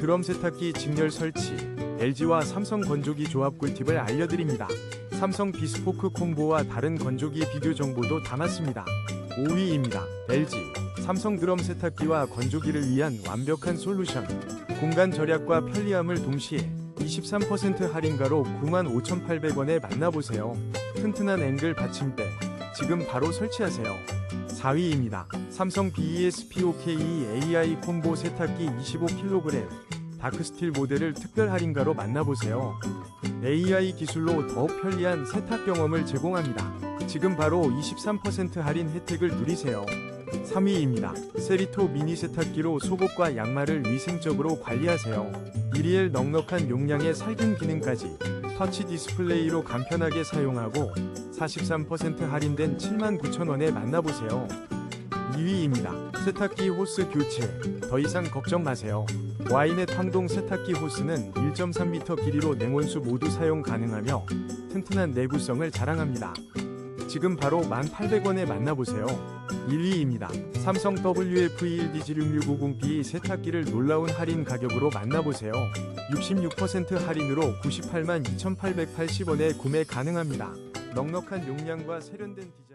드럼 세탁기 직렬 설치, LG와 삼성 건조기 조합 꿀팁을 알려드립니다. 삼성 비스포크 콤보와 다른 건조기 비교 정보도 담았습니다. 5위입니다. LG 삼성 드럼 세탁기와 건조기를 위한 완벽한 솔루션. 공간 절약과 편리함을 동시에 23% 할인가로 95,800원에 만나보세요. 튼튼한 앵글 받침대. 지금 바로 설치하세요. 4위입니다. 삼성 BESPOKE AI 콤보 세탁기 25kg 다크스틸 모델을 특별 할인가로 만나보세요. AI 기술로 더욱 편리한 세탁 경험을 제공합니다. 지금 바로 23% 할인 혜택을 누리세요. 3위입니다. 세리토 미니 세탁기로 속옷과 양말을 위생적으로 관리하세요. 이리엘 넉넉한 용량의 살균 기능까지 터치 디스플레이로 간편하게 사용하고 43% 할인된 79,000원에 만나보세요. 2위입니다. 세탁기 호스 교체. 더 이상 걱정 마세요. 와인의 황동 세탁기 호스는 1.3m 길이로 냉온수 모두 사용 가능하며 튼튼한 내구성을 자랑합니다. 지금 바로 1,800원에 만나보세요. 1위입니다. 삼성 WF1DG6650B 세탁기를 놀라운 할인 가격으로 만나보세요. 66% 할인으로 98만 2,880원에 구매 가능합니다. 넉넉한 용량과 세련된 디자인